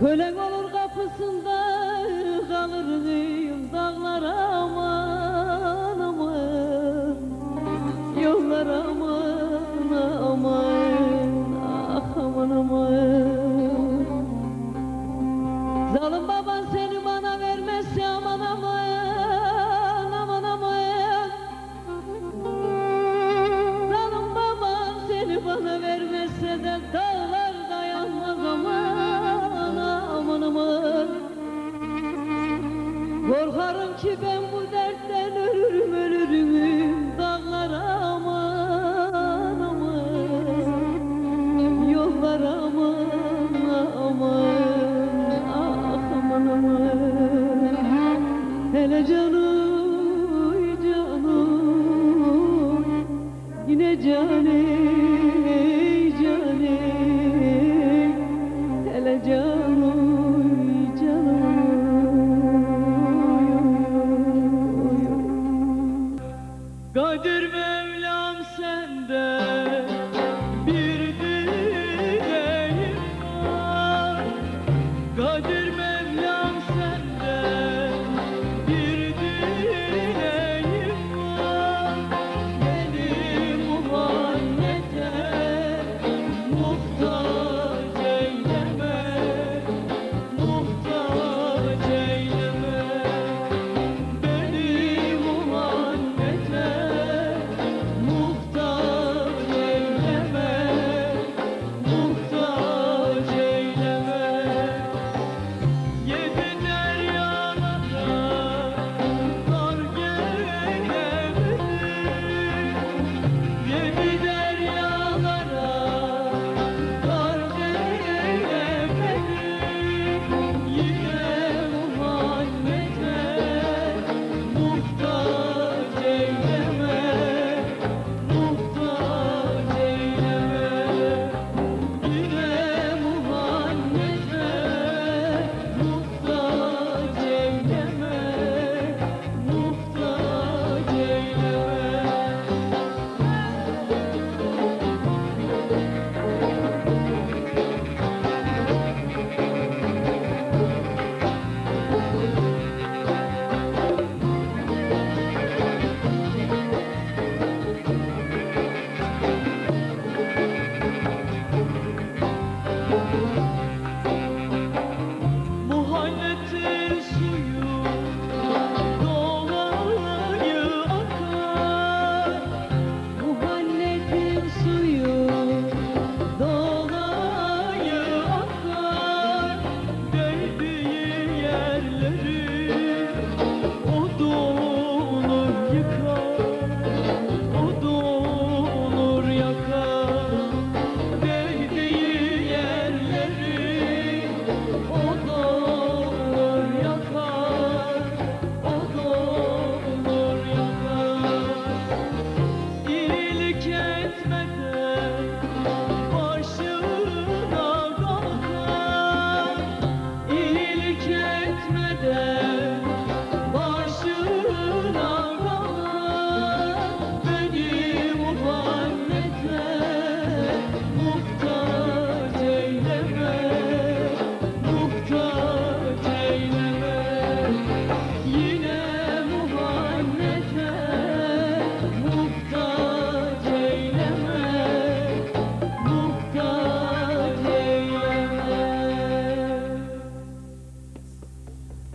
Kölen olur kapısında kalırım dağlara aman aman. Yollar aman Korkarım ki ben bu dertten ölürüm ölürüm. Dağlara aman aman. Yollar aman aman. Ah aman aman. Hele canım canım. Yine canım canım. Hele canım